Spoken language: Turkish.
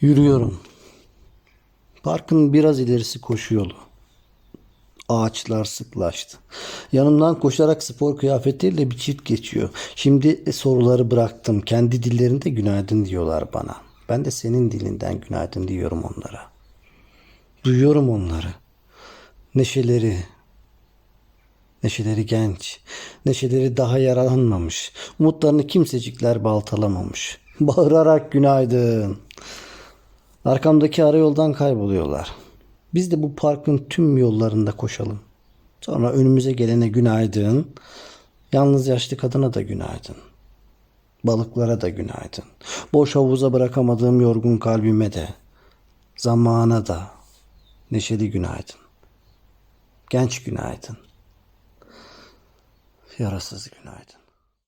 Yürüyorum. Parkın biraz ilerisi koşu yolu. Ağaçlar sıklaştı. Yanımdan koşarak spor kıyafetleriyle bir çift geçiyor. Şimdi soruları bıraktım. Kendi dillerinde günaydın diyorlar bana. Ben de senin dilinden günaydın diyorum onlara. Duyuyorum onları. Neşeleri, Neşeleri genç, neşeleri daha yaralanmamış, umutlarını kimsecikler baltalamamış. Bağırarak günaydın. Arkamdaki ara yoldan kayboluyorlar. Biz de bu parkın tüm yollarında koşalım. Sonra önümüze gelene günaydın. Yalnız yaşlı kadına da günaydın. Balıklara da günaydın. Boş havuza bırakamadığım yorgun kalbime de. Zamana da. Neşeli günaydın. Genç günaydın. Yarasız günaydın.